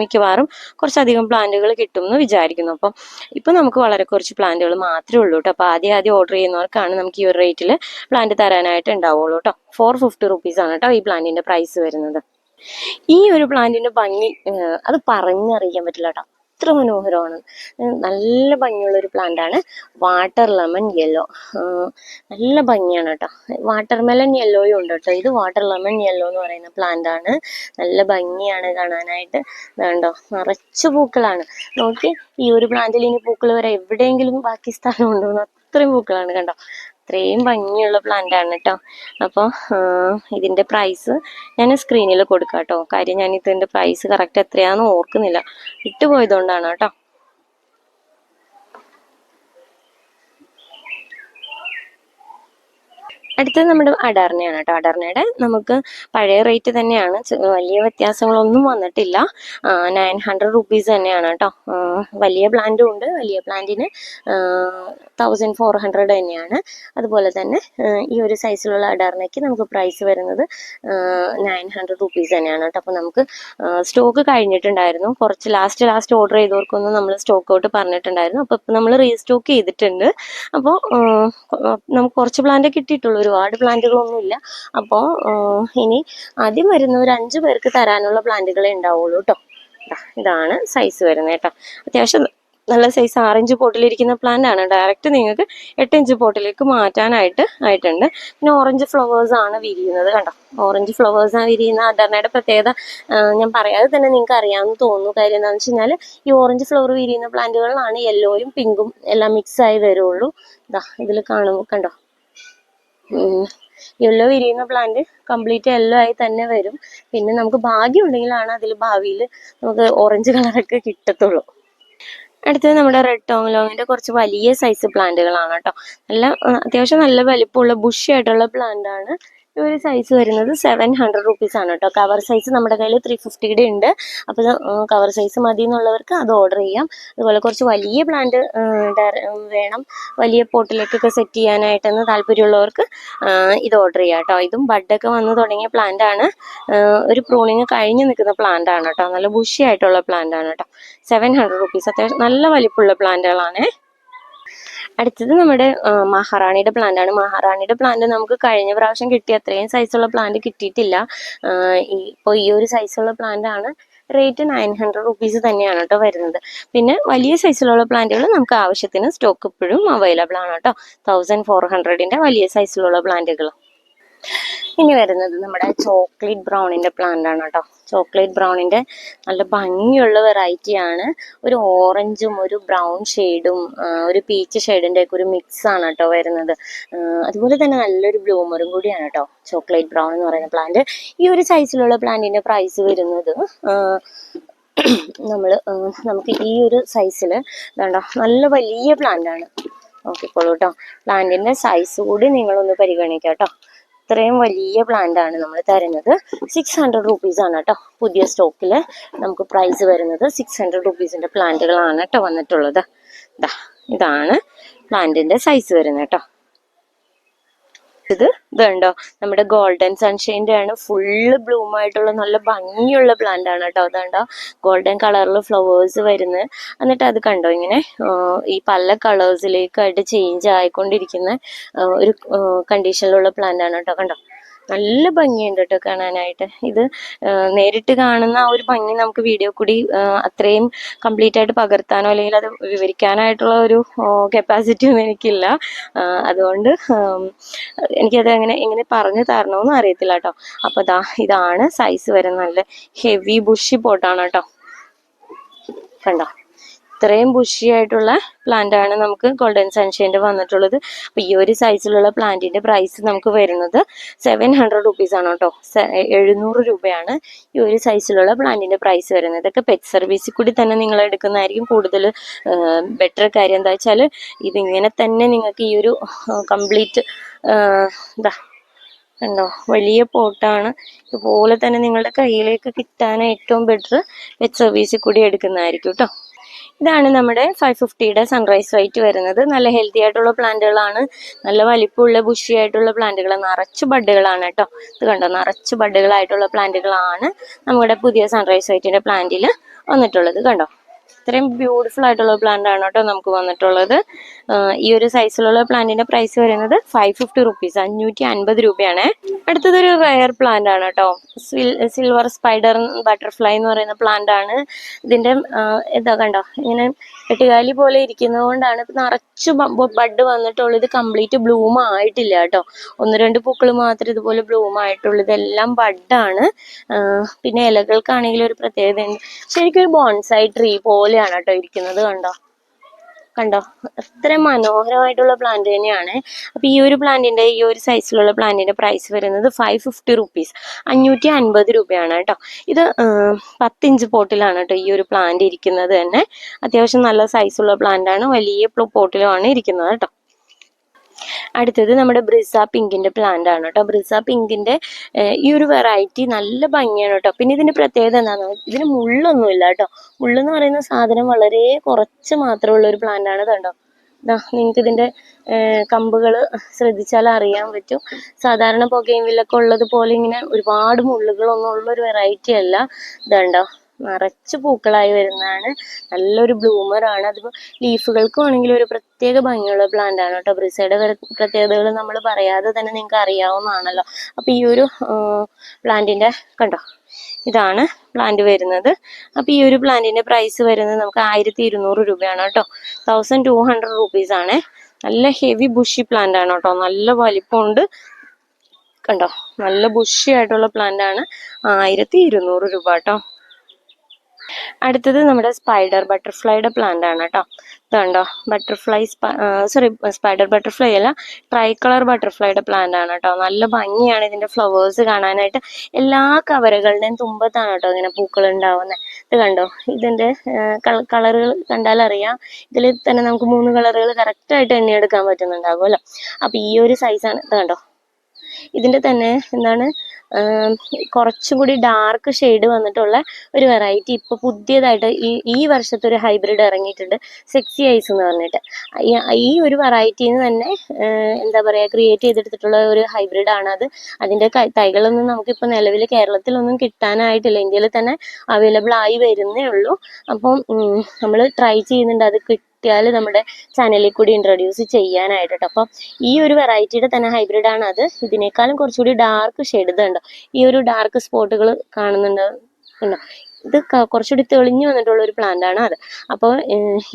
മിക്കവാറും കുറച്ചധികം പ്ലാന്റുകൾ കിട്ടുമെന്ന് വിചാരിക്കുന്നു. അപ്പം ഇപ്പം നമുക്ക് വളരെ കുറച്ച് പ്ലാന്റുകൾ മാത്രമേ ഉള്ളൂ കേട്ടോ. അപ്പോൾ ആദ്യം ആദ്യം ഓർഡർ ചെയ്യുന്നവർക്കാണ് നമുക്ക് ഈ ഒരു റേറ്റിൽ പ്ലാന്റ് തരാനായിട്ട് ഉണ്ടാവുള്ളൂ കേട്ടോ. ഫോർ ഫിഫ്റ്റി റുപ്പീസ് ആണ് കേട്ടോ ഈ പ്ലാന്റിന്റെ പ്രൈസ് വരുന്നത്. ഈ ഒരു പ്ലാന്റിന്റെ ഭംഗി അത് പറഞ്ഞറിയിക്കാൻ പറ്റില്ല കേട്ടോ. അത്ര മനോഹരമാണ്. നല്ല ഭംഗിയുള്ള ഒരു പ്ലാന്റ് ആണ് വാട്ടർ ലെമൺ യെല്ലോ നല്ല ഭംഗിയാണ് കേട്ടോ വാട്ടർ മെലൺ യെല്ലോയും ഉണ്ട് കേട്ടോ ഇത് വാട്ടർ ലെമൺ യെല്ലോ എന്ന് പറയുന്ന പ്ലാന്റ് ആണ്. നല്ല ഭംഗിയാണ് കാണാനായിട്ട്. വേണ്ടോ? നിറച്ച് പൂക്കളാണ്. നോക്കി ഈ ഒരു പ്ലാന്റിൽ ഇനി പൂക്കൾ വരെ എവിടെയെങ്കിലും ബാക്കി സ്ഥലം ഉണ്ടോ അത്രയും പൂക്കളാണ് കണ്ടോ. അത്രയും ഭംഗിയുള്ള പ്ലാന്റ് ആണ് കേട്ടോ അപ്പോൾ ഇതിന്റെ പ്രൈസ് ഞാൻ സ്ക്രീനിൽ കൊടുക്കാം കേട്ടോ കാര്യം ഞാൻ ഇതിന്റെ പ്രൈസ് കറക്റ്റ് എത്രയാണെന്ന് ഓർക്കുന്നില്ല. ഇട്ടുപോയതുകൊണ്ടാണ് കേട്ടോ അടുത്തത് നമ്മുടെ അടർണയാണ് കേട്ടോ. അഡർണയുടെ നമുക്ക് പഴയ റേറ്റ് തന്നെയാണ്. വലിയ വ്യത്യാസങ്ങളൊന്നും വന്നിട്ടില്ല. നയൻ ഹൺഡ്രഡ് റുപ്പീസ് തന്നെയാണ് കേട്ടോ. വലിയ പ്ലാന്റും ഉണ്ട്. വലിയ പ്ലാന്റിന് തൗസൻഡ് ഫോർ ഹൺഡ്രഡ് തന്നെയാണ്. അതുപോലെ തന്നെ ഈ ഒരു സൈസിലുള്ള അഡർണയ്ക്ക് നമുക്ക് പ്രൈസ് വരുന്നത് നയൻ ഹൺഡ്രഡ് റുപ്പീസ് തന്നെയാണ് കേട്ടോ. അപ്പോൾ നമുക്ക് സ്റ്റോക്ക് കഴിഞ്ഞിട്ടുണ്ടായിരുന്നു. കുറച്ച് ലാസ്റ്റ് ലാസ്റ്റ് ഓർഡർ ചെയ്തവർക്കൊന്നും നമ്മൾ സ്റ്റോക്ക് ഔട്ട് പറഞ്ഞിട്ടുണ്ടായിരുന്നു. അപ്പോൾ ഇപ്പം നമ്മൾ റീസ്റ്റോക്ക് ചെയ്തിട്ടുണ്ട്. അപ്പോൾ നമുക്ക് കുറച്ച് പ്ലാന്റ് കിട്ടിയിട്ടുള്ളൂ. ഒരുപാട് പ്ലാന്റുകളൊന്നും ഇല്ല അപ്പോൾ ഇനി ആദ്യം വരുന്ന ഒരു അഞ്ച് പേർക്ക് തരാനുള്ള പ്ലാന്റുകളെ ഉണ്ടാവുള്ളൂ കേട്ടോ ഇതാണ് സൈസ് വരുന്നത് കേട്ടോ. അത്യാവശ്യം നല്ല സൈസ് ആറിഞ്ച് പോട്ടിലിരിക്കുന്ന പ്ലാന്റ് ആണ്. ഡയറക്റ്റ് നിങ്ങൾക്ക് എട്ട് ഇഞ്ച് പോട്ടിലേക്ക് മാറ്റാനായിട്ട് ആയിട്ടുണ്ട്. പിന്നെ ഓറഞ്ച് ഫ്ലവേഴ്സ് ആണ് വിരിയുന്നത് കണ്ടോ? ഓറഞ്ച് ഫ്ലവേഴ്സ് ആണ് വിരിയുന്ന അഡർണയുടെ പ്രത്യേകത ഞാൻ പറയാതെ തന്നെ നിങ്ങൾക്ക് അറിയാമെന്ന് തോന്നുന്നു. കാര്യം എന്താണെന്ന് വെച്ച് കഴിഞ്ഞാൽ ഈ ഓറഞ്ച് ഫ്ലവർ വിരിയുന്ന പ്ലാന്റുകളിലാണ് യെല്ലോയും പിങ്കും എല്ലാം മിക്സ് ആയി വരുള്ളൂ. ഇതാ ഇതിൽ കാണുമ്പോൾ കണ്ടോ? യെല്ലോ വിരിയുന്ന പ്ലാന്റ് കംപ്ലീറ്റ് യെല്ലോ ആയി തന്നെ വരും. പിന്നെ നമുക്ക് ഭാഗ്യം ഉണ്ടെങ്കിലാണ് അതിൽ ഭാവിയിൽ നമുക്ക് ഓറഞ്ച് കളറൊക്കെ കിട്ടത്തുള്ളൂ. അടുത്തത് നമ്മുടെ റെഡ് ടോങ് ലോങ്ങിന്റെ കുറച്ച് വലിയ സൈസ് പ്ലാന്റുകളാണ് കേട്ടോ. നല്ല അത്യാവശ്യം നല്ല വലിപ്പമുള്ള ബുഷി ആയിട്ടുള്ള പ്ലാന്റ് ആണ്. ഈ ഒരു സൈസ് വരുന്നത് സെവൻ ഹൺഡ്രഡ് റുപ്പീസ് ആണ് കേട്ടോ കവർ സൈസ് നമ്മുടെ കയ്യിൽ ത്രീ ഫിഫ്റ്റിയുടെ ഉണ്ട്. അപ്പോൾ കവർ സൈസ് മതി എന്നുള്ളവർക്ക് അത് ഓർഡർ ചെയ്യാം. അതുപോലെ കുറച്ച് വലിയ പ്ലാന്റ് വേണം. വലിയ പോട്ടിലേക്കൊക്കെ സെറ്റ് ചെയ്യാനായിട്ടെന്ന് താല്പര്യമുള്ളവർക്ക് ഇത് ഓർഡർ ചെയ്യാം കേട്ടോ ഇതും ബഡൊക്കെ വന്ന് തുടങ്ങിയ പ്ലാന്റ് ആണ്. ഒരു പ്രൂണിങ് കഴിഞ്ഞ് നിൽക്കുന്ന പ്ലാന്റ് ആണ് കേട്ടോ നല്ല ബുഷി ആയിട്ടുള്ള പ്ലാന്റ് ആണ് കേട്ടോ സെവൻ ഹൺഡ്രഡ് റുപ്പീസ് അത്യാവശ്യം നല്ല വലിപ്പമുള്ള പ്ലാന്റുകളാണേ അടുത്തത് നമ്മുടെ മഹാറാണിയുടെ പ്ലാന്റ് ആണ്. മഹാറാണിയുടെ പ്ലാന്റ് നമുക്ക് കഴിഞ്ഞ പ്രാവശ്യം കിട്ടിയ അത്രയും സൈസുള്ള പ്ലാന്റ് കിട്ടിയിട്ടില്ല. ഇപ്പൊ ഈ ഒരു സൈസുള്ള പ്ലാന്റ് ആണ് റേറ്റ് നയൻ ഹൺഡ്രഡ് റുപ്പീസ് തന്നെയാണ് കേട്ടോ വരുന്നത്. പിന്നെ വലിയ സൈസിലുള്ള പ്ലാന്റുകൾ നമുക്ക് ആവശ്യത്തിന് സ്റ്റോക്ക് ഇപ്പോഴും അവൈലബിൾ ആണ് കേട്ടോ തൗസൻഡ് ഫോർ ഹൺഡ്രഡിന്റെ വലിയ സൈസിലുള്ള പ്ലാന്റുകൾ ഇനി വരുന്നത് നമ്മുടെ ചോക്ലേറ്റ് ബ്രൗണിന്റെ പ്ലാന്റ് ആണ് കേട്ടോ. ചോക്ലേറ്റ് ബ്രൗണിന്റെ നല്ല ഭംഗിയുള്ള വെറൈറ്റി ആണ്. ഒരു ഓറഞ്ചും ഒരു ബ്രൗൺ ഷെയ്ഡും ഒരു പീച്ച് ഷെയ്ഡിന്റെ ഒക്കെ ഒരു മിക്സ് ആണ് കേട്ടോ വരുന്നത്. അതുപോലെ തന്നെ നല്ലൊരു ബ്ലൂമറും കൂടിയാണ് കേട്ടോ ചോക്ലേറ്റ് ബ്രൗൺ എന്ന് പറയുന്ന പ്ലാന്റ് ഈ ഒരു സൈസിലുള്ള പ്ലാന്റിന്റെ പ്രൈസ് വരുന്നത് നമ്മൾ നമുക്ക് ഈ ഒരു സൈസിൽ വേണ്ട നല്ല വലിയ പ്ലാന്റ് ആണ്. നോക്കിക്കോളൂ കേട്ടോ. പ്ലാന്റിന്റെ സൈസ് കൂടി നിങ്ങളൊന്ന് പരിഗണിക്കാം കേട്ടോ. ഇത്രയും വലിയ പ്ലാന്റ് ആണ് നമ്മൾ തരുന്നത്. സിക്സ് ഹൺഡ്രഡ് റുപ്പീസ് ആണ് കേട്ടോ പുതിയ സ്റ്റോക്കിൽ നമുക്ക് പ്രൈസ് വരുന്നത്. സിക്സ് ഹൺഡ്രഡ് റുപ്പീസിന്റെ പ്ലാന്റുകളാണ് കേട്ടോ വന്നിട്ടുള്ളത്. ഇതാ ഇതാണ് പ്ലാന്റിന്റെ സൈസ് വരുന്നത് കേട്ടോ ഇത് ഇതുണ്ടോ? നമ്മുടെ ഗോൾഡൻ സൺഷൈന്റെ ആണ്. ഫുള്ള് ബ്ലൂം ആയിട്ടുള്ള നല്ല ഭംഗിയുള്ള പ്ലാന്റ് ആണ് കേട്ടോ അതുണ്ടോ? ഗോൾഡൻ കളറിൽ ഫ്ലവേഴ്സ് വരുന്നത് എന്നിട്ട് അത് കണ്ടോ ഇങ്ങനെ ഈ പല കളേഴ്സിലേക്കായിട്ട് ചേഞ്ച് ആയിക്കൊണ്ടിരിക്കുന്ന ഒരു കണ്ടീഷനിലുള്ള പ്ലാന്റ് ആണ് കേട്ടോ കണ്ടോ? നല്ല ഭംഗിയുണ്ട് കേട്ടോ കാണാനായിട്ട്. ഇത് നേരിട്ട് കാണുന്ന ആ ഒരു ഭംഗി നമുക്ക് വീഡിയോ കൂടി അത്രയും കംപ്ലീറ്റ് ആയിട്ട് പകർത്താനോ അല്ലെങ്കിൽ അത് വിവരിക്കാനായിട്ടുള്ള ഒരു കപ്പാസിറ്റി ഒന്നും എനിക്കില്ല. അതുകൊണ്ട് എനിക്കത് അങ്ങനെ എങ്ങനെ പറഞ്ഞു തരണമെന്നും അറിയത്തില്ല കേട്ടോ. അപ്പോൾ ദാ ഇതാണ് സൈസ് വരുന്ന നല്ല ഹെവി ബുഷി പോട്ടാണ് കേട്ടോ. കണ്ടോ? ഇത്രയും ബുഷി ആയിട്ടുള്ള പ്ലാന്റ് ആണ് നമുക്ക് ഗോൾഡൻ സൺഷൈന്റെ വന്നിട്ടുള്ളത്. അപ്പോൾ ഈ ഒരു സൈസിലുള്ള പ്ലാന്റിന്റെ പ്രൈസ് നമുക്ക് വരുന്നത് സെവൻ ഹൺഡ്രഡ് റുപ്പീസ് ആണ് കേട്ടോ. എഴുന്നൂറ് രൂപയാണ് ഈ ഒരു സൈസിലുള്ള പ്ലാന്റിന്റെ പ്രൈസ് വരുന്നത്. ഇതൊക്കെ പെറ്റ് സർവീസിൽ കൂടി തന്നെ നിങ്ങൾ എടുക്കുന്നതായിരിക്കും. കൂടുതൽ ബെറ്റർ കാര്യം എന്താ വെച്ചാൽ ഇതിങ്ങനെ തന്നെ നിങ്ങൾക്ക് ഈ ഒരു കംപ്ലീറ്റ് എന്താ കണ്ടോ വലിയ പോട്ടാണ്. ഇതുപോലെ തന്നെ നിങ്ങളുടെ കയ്യിലേക്ക് കിട്ടാൻ ഏറ്റവും ബെറ്റർ പെറ്റ് സർവീസിൽ കൂടി എടുക്കുന്നതായിരിക്കും കേട്ടോ. ഇതാണ് നമ്മുടെ ഫൈവ് ഫിഫ്റ്റിയുടെ സൺറൈസ് വൈറ്റ് വരുന്നത്. നല്ല ഹെൽത്തി ആയിട്ടുള്ള പ്ലാന്റുകളാണ്. നല്ല വലിപ്പമുള്ള ബുഷി ആയിട്ടുള്ള പ്ലാന്റുകൾ നിറച്ച് ബഡുകളാണ് കേട്ടോ ഇത് കണ്ടോ? നിറച്ച് ബഡുകളായിട്ടുള്ള പ്ലാന്റുകളാണ് നമ്മുടെ പുതിയ സൺറൈസ് വൈറ്റിന്റെ പ്ലാന്റിൽ വന്നിട്ടുള്ളത്. കണ്ടോ? ഇത്രയും ബ്യൂട്ടിഫുൾ ആയിട്ടുള്ള പ്ലാന്റ് ആണ് കേട്ടോ നമുക്ക് വന്നിട്ടുള്ളത്. ഈ ഒരു സൈസിലുള്ള പ്ലാന്റിന്റെ പ്രൈസ് വരുന്നത് ഫൈവ് ഫിഫ്റ്റി റുപ്പീസ് അഞ്ഞൂറ്റി അൻപത് രൂപയാണ്. അടുത്തതൊരു റയർ പ്ലാന്റ് ആണ് കേട്ടോ. സിൽവർ സ്പൈഡർ ബട്ടർഫ്ലൈ എന്ന് പറയുന്ന പ്ലാന്റ് ആണ്. ഇതിന്റെ ഇതാ കണ്ടോ ഇങ്ങനെ എട്ടുകാലി പോലെ ഇരിക്കുന്നത് കൊണ്ടാണ് ഇപ്പം നിറച്ച് ബഡ് വന്നിട്ടുള്ളൂ ഇത് കംപ്ലീറ്റ് ബ്ലൂം ആയിട്ടില്ല കേട്ടോ. ഒന്ന് രണ്ട് പൂക്കൾ മാത്രമേ ഇതുപോലെ ബ്ലൂം ആയിട്ടുള്ളൂ. ഇതെല്ലാം ബഡാണ്. പിന്നെ ഇലകൾക്കാണെങ്കിൽ ഒരു പ്രത്യേകത ശരിക്കും ഒരു ബോൺസായി ട്രീ പോലെയാണ് കേട്ടോ ഇരിക്കുന്നത് കണ്ടോ? കണ്ടോ? എത്ര മനോഹരമായിട്ടുള്ള പ്ലാന്റ് തന്നെയാണ്. അപ്പോൾ ഈ ഒരു പ്ലാന്റിന്റെ ഈ ഒരു സൈസിലുള്ള പ്ലാന്റിന്റെ പ്രൈസ് വരുന്നത് ഫൈവ് ഫിഫ്റ്റി റുപ്പീസ് അഞ്ഞൂറ്റി അൻപത് രൂപയാണ് കേട്ടോ. ഇത് പത്ത് ഇഞ്ച് പോട്ടിലാണ് കേട്ടോ ഈ ഒരു പ്ലാന്റ് ഇരിക്കുന്നത് തന്നെ. അത്യാവശ്യം നല്ല സൈസുള്ള പ്ലാന്റ് ആണ്. വലിയ പോട്ടിലുമാണ് ഇരിക്കുന്നത് കേട്ടോ. അടുത്തത് നമ്മുടെ ബ്രിസ പിങ്കിന്റെ പ്ലാന്റ് ആണ് കേട്ടോ. ബ്രിസ പിങ്കിന്റെ ഈ ഒരു വെറൈറ്റി നല്ല ഭംഗിയാണ് കേട്ടോ. പിന്നെ ഇതിന്റെ പ്രത്യേകത എന്താണെന്ന് ഇതിന് മുള്ളൊന്നും ഇല്ല കേട്ടോ. മുള്ളെന്ന് പറയുന്ന സാധനം വളരെ കുറച്ച് മാത്രമുള്ള ഒരു പ്ലാന്റ് ആണ് കണ്ടോ. നിങ്ങൾക്ക് ഇതിന്റെ കമ്പുകൾ ശ്രദ്ധിച്ചാൽ അറിയാൻ പറ്റും. സാധാരണ പുകയും വില്ലൊക്കെ ഉള്ളത് പോലെ ഇങ്ങനെ ഒരുപാട് മുള്ളുകളൊന്നും ഉള്ള ഒരു വെറൈറ്റി അല്ല. ഇതുണ്ടോ നിറച്ച് പൂക്കളായി വരുന്നതാണ്. നല്ലൊരു ബ്ലൂമറാണ് ആണ്. അതിപ്പോ ലീഫുകൾക്ക് ആണെങ്കിൽ ഒരു പ്രത്യേക ഭംഗിയുള്ള പ്ലാന്റ് ആണ് കേട്ടോ. ബ്രിസയുടെ പ്രത്യേകതകൾ നമ്മൾ പറയാതെ തന്നെ നിങ്ങൾക്ക് അറിയാവുന്നതാണല്ലോ. അപ്പൊ ഈ ഒരു പ്ലാന്റിന്റെ കണ്ടോ? ഇതാണ് പ്ലാന്റ് വരുന്നത്. അപ്പൊ ഈ ഒരു പ്ലാന്റിന്റെ പ്രൈസ് വരുന്നത് നമുക്ക് ആയിരത്തി ഇരുന്നൂറ് രൂപയാണ് കേട്ടോ. തൗസൻഡ് ടു ഹൺഡ്രഡ് റുപ്പീസ് ആണ്. നല്ല ഹെവി ബുഷി പ്ലാന്റ് ആണ് കേട്ടോ. നല്ല വലിപ്പമുണ്ട്. കണ്ടോ? നല്ല ബുഷി ആയിട്ടുള്ള പ്ലാന്റ് ആണ്. ആയിരത്തി ഇരുന്നൂറ് രൂപ കേട്ടോ. അടുത്തത് നമ്മുടെ സ്പൈഡർ ബട്ടർഫ്ലൈയുടെ പ്ലാന്റ് ആണ് കേട്ടോ. ഇതുണ്ടോ? ബട്ടർഫ്ലൈ സോറി സ്പൈഡർ ബട്ടർഫ്ലൈ അല്ല ട്രൈ കളർ ബട്ടർഫ്ലൈയുടെ പ്ലാന്റ് ആണ് കേട്ടോ. നല്ല ഭംഗിയാണ് ഇതിന്റെ ഫ്ലവേഴ്സ് കാണാനായിട്ട്. എല്ലാ കവരകളുടെയും തുമ്പത്താണ് കേട്ടോ ഇങ്ങനെ പൂക്കൾ ഉണ്ടാവുന്നത് ഇത് കണ്ടോ? ഇതിന്റെ കളറുകൾ കണ്ടാൽ അറിയാം. ഇതിൽ തന്നെ നമുക്ക് മൂന്ന് കളറുകൾ കറക്റ്റ് ആയിട്ട് എണ്ണിയെടുക്കാൻ പറ്റുന്നുണ്ടാവുമല്ലോ. അപ്പൊ ഈ ഒരു സൈസാണ് ഇത് കണ്ടോ? ഇതിന്റെ തന്നെ എന്താണ് കുറച്ചും കൂടി ഡാർക്ക് ഷെയ്ഡ് വന്നിട്ടുള്ള ഒരു വെറൈറ്റി ഇപ്പോൾ പുതിയതായിട്ട് ഈ ഈ വർഷത്തെ ഒരു ഹൈബ്രിഡ് ഇറങ്ങിയിട്ടുണ്ട് സെക്സി ഐസ് എന്ന് പറഞ്ഞിട്ട്. ഈ- ഒരു വെറൈറ്റിയിൽ നിന്ന് തന്നെ എന്താ പറയുക ക്രിയേറ്റ് ചെയ്തെടുത്തിട്ടുള്ള ഒരു ഹൈബ്രിഡ് ആണ് അത്. അതിന്റെ തൈകളൊന്നും നമുക്കിപ്പോൾ നിലവിൽ കേരളത്തിലൊന്നും കിട്ടാനായിട്ടില്ല. ഇന്ത്യയിൽ തന്നെ അവൈലബിൾ ആയി വരുന്നേ ഉള്ളൂ. അപ്പം നമ്മൾ ട്രൈ ചെയ്യുന്നുണ്ട് അത് കിട്ടിയാൽ നമ്മുടെ ചാനലിൽ കൂടി ഇൻട്രൊഡ്യൂസ് ചെയ്യാനായിട്ട് അപ്പം ഈ ഒരു വെറൈറ്റിയുടെ തന്നെ ഹൈബ്രിഡ് ആണ് അത്. ഇതിനേക്കാളും കുറച്ചുകൂടി ഡാർക്ക് ഷെയ്ഡ് ഇതുണ്ടോ ഈ ഒരു ഡാർക്ക് സ്പോട്ടുകൾ കാണുന്നുണ്ട്. ഉണ്ടോ ഇത് കുറച്ചുകൂടി തെളിഞ്ഞു വന്നിട്ടുള്ള ഒരു പ്ലാന്റ് ആണ് അത്. അപ്പോൾ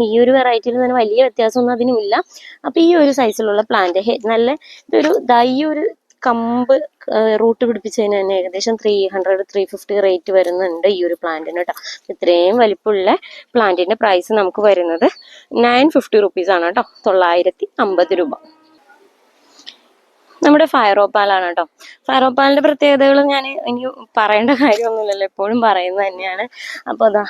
ഈ ഒരു വെറൈറ്റിയിൽ തന്നെ വലിയ വ്യത്യാസമൊന്നും അതിനുമില്ല. അപ്പോൾ ഈ ഒരു സൈസിലുള്ള പ്ലാന്റ് നല്ല ഇതൊരു ദൈ ഒരു കമ്പ് റൂട്ട് പിടിപ്പിച്ചതിന് തന്നെ ഏകദേശം three hundred three fifty rate വരുന്നുണ്ട് ഈ ഒരു പ്ലാന്റിന് കേട്ടോ ഇത്രയും വലിപ്പമുള്ള പ്ലാന്റിന്റെ പ്രൈസ് നമുക്ക് വരുന്നത് നയൻ ഫിഫ്റ്റി റുപ്പീസ് ആണ് കേട്ടോ തൊള്ളായിരത്തി അമ്പത് രൂപ. നമ്മുടെ ഫയറോപ്പാലാണ് കേട്ടോ. ഫയറോപ്പാലിന്റെ പ്രത്യേകതകൾ ഞാൻ ഇനി പറയേണ്ട കാര്യമൊന്നുമില്ലല്ലോ എപ്പോഴും പറയുന്നത് തന്നെയാണ്. അപ്പോൾ അതാ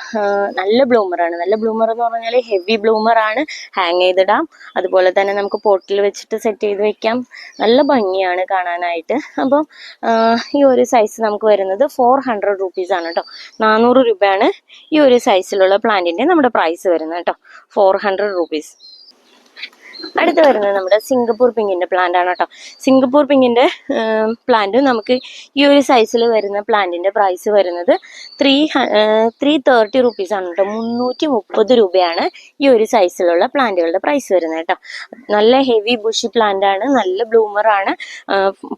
നല്ല ബ്ലൂമറാണ്. നല്ല ബ്ലൂമർ എന്ന് പറഞ്ഞാൽ ഹെവി ബ്ലൂമറാണ്. ഹാങ് ചെയ്തിടാം. അതുപോലെ തന്നെ നമുക്ക് പോട്ടിൽ വെച്ചിട്ട് സെറ്റ് ചെയ്ത് വെക്കാം. നല്ല ഭംഗിയാണ് കാണാനായിട്ട്. അപ്പം ഈ ഒരു സൈസ് നമുക്ക് വരുന്നത് ഫോർ ഹൺഡ്രഡ് റുപ്പീസ് ആണ് കേട്ടോ. നാനൂറ് രൂപയാണ് ഈ ഒരു സൈസിലുള്ള പ്ലാന്റിന്റെ നമ്മുടെ പ്രൈസ് വരുന്നത് കേട്ടോ. Four hundred rupees. അടുത്ത് വരുന്നത് നമ്മുടെ സിംഗപ്പൂർ പിങ്ങിന്റെ പ്ലാന്റ് ആണ് കേട്ടോ. സിംഗപ്പൂർ പിങ്ങിന്റെ പ്ലാന്റ് നമുക്ക് ഈ ഒരു സൈസിൽ വരുന്ന പ്ലാന്റിന്റെ പ്രൈസ് വരുന്നത് ത്രീ ത്രീ തേർട്ടി റുപ്പീസ് ആണ് കേട്ടോ. മുന്നൂറ്റി മുപ്പത് രൂപയാണ് ഈ ഒരു സൈസിലുള്ള പ്ലാന്റുകളുടെ പ്രൈസ് വരുന്നത് കേട്ടോ. നല്ല ഹെവി ബുഷി പ്ലാന്റ് ആണ് നല്ല ബ്ലൂമറാണ്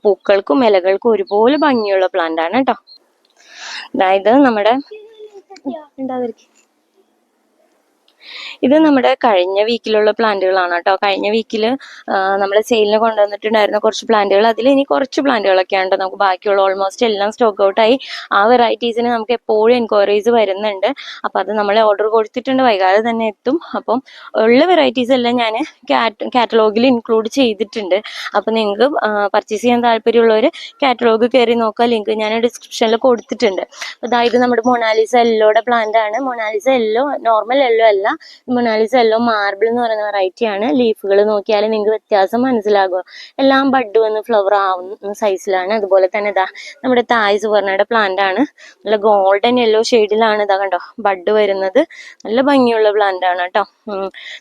പൂക്കൾക്കും ഇലകൾക്കും ഒരുപോലെ ഭംഗിയുള്ള പ്ലാന്റ് ആണ് കേട്ടോ. അതായത് നമ്മുടെ ഉണ്ടാതിരിക്കും ഇത് നമ്മുടെ കഴിഞ്ഞ വീക്കിലുള്ള പ്ലാന്റുകളാണ് കേട്ടോ. കഴിഞ്ഞ വീക്കിൽ നമ്മൾ സെയിലിന് കൊണ്ടുവന്നിട്ടുണ്ടായിരുന്ന കുറച്ച് പ്ലാന്റുകൾ. അതിൽ ഇനി കുറച്ച് പ്ലാന്റുകളൊക്കെ ഉണ്ട്. നമുക്ക് ബാക്കിയുള്ള ഓൾമോസ്റ്റ് എല്ലാം സ്റ്റോക്ക് ഔട്ടായി ആ വെറൈറ്റീസിന് നമുക്ക് എപ്പോഴും എൻക്വയറീസ് വരുന്നുണ്ട്. അപ്പം അത് നമ്മൾ ഓർഡർ കൊടുത്തിട്ടുണ്ട്. വൈകാതെ തന്നെ എത്തും. അപ്പം ഉള്ള വെറൈറ്റീസ് എല്ലാം ഞാൻ കാറ്റലോഗിൽ ഇൻക്ലൂഡ് ചെയ്തിട്ടുണ്ട്. അപ്പം നിങ്ങൾക്ക് പർച്ചേസ് ചെയ്യാൻ താല്പര്യമുള്ളവർ കാറ്റലോഗ് കയറി നോക്കുക. ലിങ്ക് ഞാൻ ഡിസ്ക്രിപ്ഷനിൽ കൊടുത്തിട്ടുണ്ട്. അതായത് നമ്മുടെ മൊണാലിസ എല്ലോയുടെ പ്ലാന്റ് ആണ്. Mona Lisa yellow normal yellow അല്ല. മൊണാലിസ എല്ലോ മാർബിൾ എന്ന് പറയുന്ന വെറൈറ്റി ആണ്. ലീഫുകൾ നോക്കിയാൽ നിങ്ങൾക്ക് വ്യത്യാസം മനസ്സിലാകും. എല്ലാം ബഡ് വന്ന് ഫ്ലവർ ആവുന്ന സൈസിലാണ് അതുപോലെ തന്നെ ഇതാ നമ്മുടെ തായ് സുവർണയുടെ പ്ലാന്റ് ആണ്. നല്ല ഗോൾഡൻ യെല്ലോ ഷെയ്ഡിലാണ് ഇതാ കണ്ടോ ബഡ് വരുന്നത്. നല്ല ഭംഗിയുള്ള പ്ലാന്റ് ആണ് കേട്ടോ.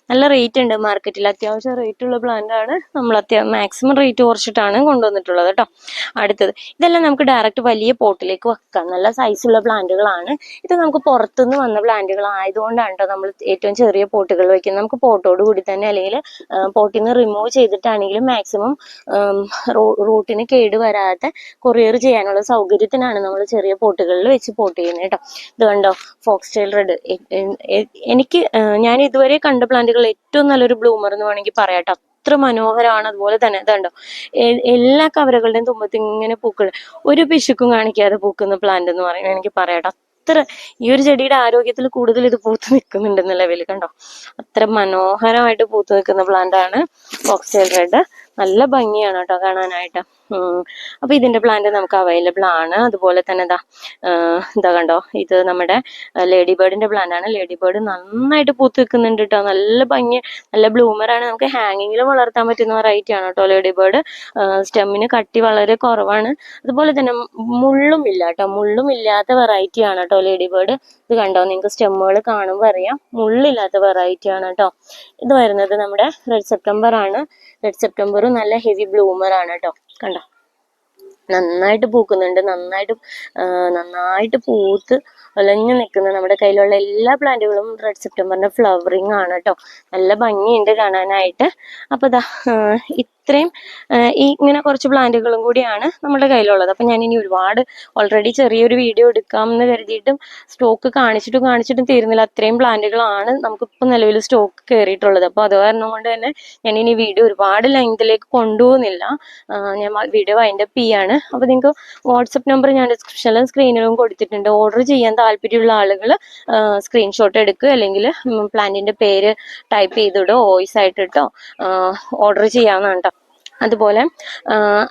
നല്ല റേറ്റ് ഉണ്ട് മാർക്കറ്റിൽ അത്യാവശ്യം റേറ്റ് ഉള്ള പ്ലാന്റ് ആണ്. നമ്മൾ അത്യാവശ്യം മാക്സിമം റേറ്റ് കുറച്ചിട്ടാണ് കൊണ്ടുവന്നിട്ടുള്ളത് കേട്ടോ. അടുത്തത് ഇതെല്ലാം നമുക്ക് ഡയറക്റ്റ് വലിയ പോട്ടിലേക്ക് വെക്കാം. നല്ല സൈസുള്ള പ്ലാന്റുകളാണ് ഇത് നമുക്ക് പുറത്തുനിന്ന് വന്ന പ്ലാന്റുകൾ ആയതുകൊണ്ടാണ് കേട്ടോ നമ്മൾ ഏറ്റവും ചെറിയ പോട്ടുകൾ വയ്ക്കും നമുക്ക് പോട്ടോട് കൂടി തന്നെ അല്ലെങ്കിൽ പോട്ടിൽ നിന്ന് റിമൂവ് ചെയ്തിട്ടാണെങ്കിലും മാക്സിമം റൂട്ടിന് കേട് വരാതെ കൊറിയർ ചെയ്യാനുള്ള സൗകര്യത്തിനാണ് നമ്മൾ ചെറിയ പോട്ടുകളിൽ വെച്ച് പോട്ട് ചെയ്യുന്നത് കേട്ടോ. ഇത് കണ്ടോ? ഫോക്സ് ടെയിൽ റെഡ് എനിക്ക് ഞാൻ ഇതുവരെ കണ്ട പ്ലാന്റുകൾ ഏറ്റവും നല്ലൊരു ബ്ലൂമർ എന്ന് വേണമെങ്കിൽ പറയാം കേട്ടോ. അത്ര മനോഹരമാണ് അതുപോലെ തന്നെ. ഇതുണ്ടോ എല്ലാ കവരകളുടെയും തുമ്പത്ത് ഇങ്ങനെ പൂക്കൾ. ഒരു പിശുക്കും കാണിക്കാതെ പൂക്കുന്ന പ്ലാന്റ് എന്ന് പറയുന്നത് എനിക്ക് പറയാം അത്ര ഈ ഒരു ചെടിയുടെ ആരോഗ്യത്തിൽ കൂടുതൽ ഇത് പൂത്ത് നിൽക്കുന്നുണ്ട് നിലവിൽ കണ്ടോ? അത്ര മനോഹരമായിട്ട് പൂത്ത് നിൽക്കുന്ന പ്ലാന്റ് ആണ് ബോക്സ് റെഡ് നല്ല ഭംഗിയാണ് കേട്ടോ കാണാനായിട്ട്. ഉം. അപ്പൊ ഇതിന്റെ പ്ലാന്റ് നമുക്ക് അവൈലബിൾ ആണ്. അതുപോലെ തന്നെ എന്താ ഇതാ കണ്ടോ ഇത് നമ്മുടെ ലേഡി പ്ലാന്റ് ആണ്. ലേഡി ബേർഡ് നന്നായിട്ട് പൂത്ത് നിൽക്കുന്നുണ്ട് കേട്ടോ നല്ല ഭംഗി നല്ല ബ്ലൂമർ ആണ്. നമുക്ക് ഹാങ്ങിങ്ങിൽ വളർത്താൻ പറ്റുന്ന വെറൈറ്റി ആണ് കേട്ടോ ലേഡി ബേർഡ് സ്റ്റെമ്മിന് കട്ടി വളരെ കുറവാണ്. അതുപോലെ തന്നെ മുള്ളും ഇല്ല കേട്ടോ മുള്ളും ഇല്ലാത്ത വെറൈറ്റി ആണ് കേട്ടോ ലേഡി ബേർഡ് ഇത് കണ്ടോ നിങ്ങൾക്ക് സ്റ്റെമ്മുകൾ കാണുമ്പോൾ അറിയാം. മുള്ളില്ലാത്ത വെറൈറ്റി ആണ് കേട്ടോ ഇത് വരുന്നത് നമ്മുടെ റെഡ് സെപ്റ്റംബർ ആണ്. റെഡ് സെപ്റ്റംബറും നല്ല ഹെവി ബ്ലൂമർ ആണ് കേട്ടോ കണ്ടോ? നന്നായിട്ട് പൂക്കുന്നുണ്ട്. നന്നായിട്ട് നന്നായിട്ട് പൂത്ത് ഒലഞ്ഞു നിൽക്കുന്ന. നമ്മുടെ കയ്യിലുള്ള എല്ലാ പ്ലാന്റുകളും റെഡ് സെപ്റ്റംബറിന്റെ ഫ്ലവറിങ് ആണ് കേട്ടോ. നല്ല ഭംഗിയുണ്ട് കാണാനായിട്ട്. അപ്പൊ ദാ ആ, ഇത്രയും ഈ ഇങ്ങനെ കുറച്ച് പ്ലാന്റുകളും കൂടിയാണ് നമ്മുടെ കയ്യിലുള്ളത്. അപ്പം ഞാൻ ഇനി ഒരുപാട് ഓൾറെഡി ചെറിയൊരു വീഡിയോ എടുക്കാം എന്ന് കരുതിയിട്ടും സ്റ്റോക്ക് കാണിച്ചിട്ടും കാണിച്ചിട്ടും തീരുന്നില്ല. അത്രയും പ്ലാന്റുകളാണ് നമുക്കിപ്പോൾ നിലവിൽ സ്റ്റോക്ക് കയറിയിട്ടുള്ളത് അപ്പോൾ അത് കാരണം കൊണ്ട് തന്നെ ഞാൻ ഇനി വീഡിയോ ഒരുപാട് ലെങ്തിലേക്ക് കൊണ്ടുപോകുന്നില്ല. ഞാൻ വീഡിയോ വൈൻഡ് അപ്പ് ചെയ്യാണ്. അപ്പോൾ നിങ്ങൾക്ക് വാട്സപ്പ് നമ്പർ ഞാൻ ഡിസ്ക്രിപ്ഷനിലും സ്ക്രീനിലും കൊടുത്തിട്ടുണ്ട്. ഓർഡർ ചെയ്യാൻ താല്പര്യമുള്ള ആളുകൾ സ്ക്രീൻഷോട്ട് എടുക്കുക. അല്ലെങ്കിൽ പ്ലാന്റിന്റെ പേര് ടൈപ്പ് ചെയ്തിടോ വോയിസ് ആയിട്ടിട്ടോ ഓർഡർ ചെയ്യാവുന്നതാണ് കേട്ടോ അതുപോലെ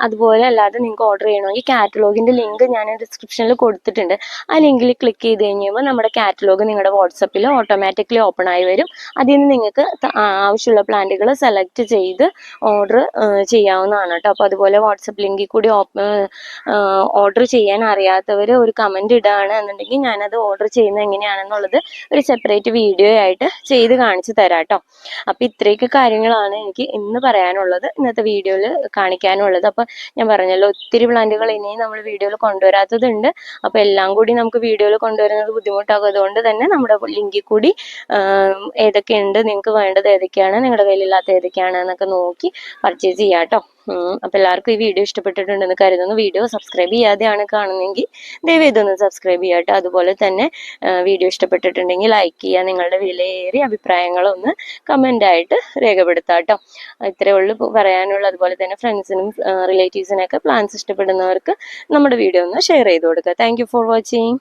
അതുപോലെ അല്ലാതെ നിങ്ങൾക്ക് ഓർഡർ ചെയ്യണമെങ്കിൽ കാറ്റലോഗിന്റെ ലിങ്ക് ഞാൻ ഡിസ്ക്രിപ്ഷനിൽ കൊടുത്തിട്ടുണ്ട്. ആ ലിങ്കിൽ ക്ലിക്ക് ചെയ്ത് കഴിയുമ്പോൾ നമ്മുടെ കാറ്റലോഗ് നിങ്ങളുടെ വാട്സപ്പിൽ ഓട്ടോമാറ്റിക്കലി ഓപ്പൺ ആയി വരും. അതിൽ നിന്ന് നിങ്ങൾക്ക് ആവശ്യമുള്ള പ്ലാന്റുകൾ സെലക്ട് ചെയ്ത് ഓർഡർ ചെയ്യാവുന്നതാണ് കേട്ടോ. അപ്പോൾ അതുപോലെ വാട്സപ്പ് ലിങ്കിൽ കൂടി ഓർഡർ ചെയ്യാൻ അറിയാത്തവർ ഒരു കമന്റ് ഇടുകയാണ് എന്നുണ്ടെങ്കിൽ ഞാനത് ഓർഡർ ചെയ്യുന്നത് എങ്ങനെയാണെന്നുള്ളത് ഒരു സെപ്പറേറ്റ് വീഡിയോ ആയിട്ട് ചെയ്ത് കാണിച്ചു തരാം കേട്ടോ. അപ്പോൾ ഇത്രയൊക്കെ കാര്യങ്ങളാണ് എനിക്ക് ഇന്ന് പറയാനുള്ളത്. ഇന്നത്തെ വീഡിയോയിൽ കാണിക്കാനുള്ളത്. അപ്പോൾ ഞാൻ പറഞ്ഞല്ലോ ഒത്തിരി പ്ലാന്റുകൾ ഇനിയും നമ്മൾ വീഡിയോയിൽ കൊണ്ടുവരാത്തതുണ്ട്. അപ്പോൾ എല്ലാം കൂടി നമുക്ക് വീഡിയോയിൽ കൊണ്ടുവരുന്നത് ബുദ്ധിമുട്ടാകും. അതുകൊണ്ട് തന്നെ നമ്മുടെ ലിങ്കിൽ കൂടി ഏതൊക്കെ ഏതൊക്കെയുണ്ട് നിങ്ങൾക്ക് വേണ്ടത് ഏതൊക്കെയാണ് നിങ്ങളുടെ കയ്യിലില്ലാത്ത ഏതൊക്കെയാണ് എന്നൊക്കെ നോക്കി പർച്ചേസ് ചെയ്യാം കേട്ടോ. അപ്പോൾ എല്ലാവർക്കും ഈ വീഡിയോ ഇഷ്ടപ്പെട്ടിട്ടുണ്ടെന്ന് കരുതുന്നു. വീഡിയോ സബ്സ്ക്രൈബ് ചെയ്യാതെയാണ് കാണുന്നതെങ്കിൽ ദയവ് ഇതൊന്ന് സബ്സ്ക്രൈബ് ചെയ്യാട്ടോ. അതുപോലെ തന്നെ വീഡിയോ ഇഷ്ടപ്പെട്ടിട്ടുണ്ടെങ്കിൽ ലൈക്ക് ചെയ്യുക. നിങ്ങളുടെ വിലയേറിയ അഭിപ്രായങ്ങളൊന്ന് കമന്റ് ആയിട്ട് രേഖപ്പെടുത്താട്ടോ. ഇത്രയേ ഉള്ളൂ പറയാനുള്ളൂ അതുപോലെ തന്നെ ഫ്രണ്ട്സിനും റിലേറ്റീവ്സിനൊക്കെ പ്ലാൻസ് ഇഷ്ടപ്പെടുന്നവർക്ക് നമ്മുടെ വീഡിയോ ഒന്ന് ഷെയർ ചെയ്ത് കൊടുക്കുക. Thank for watching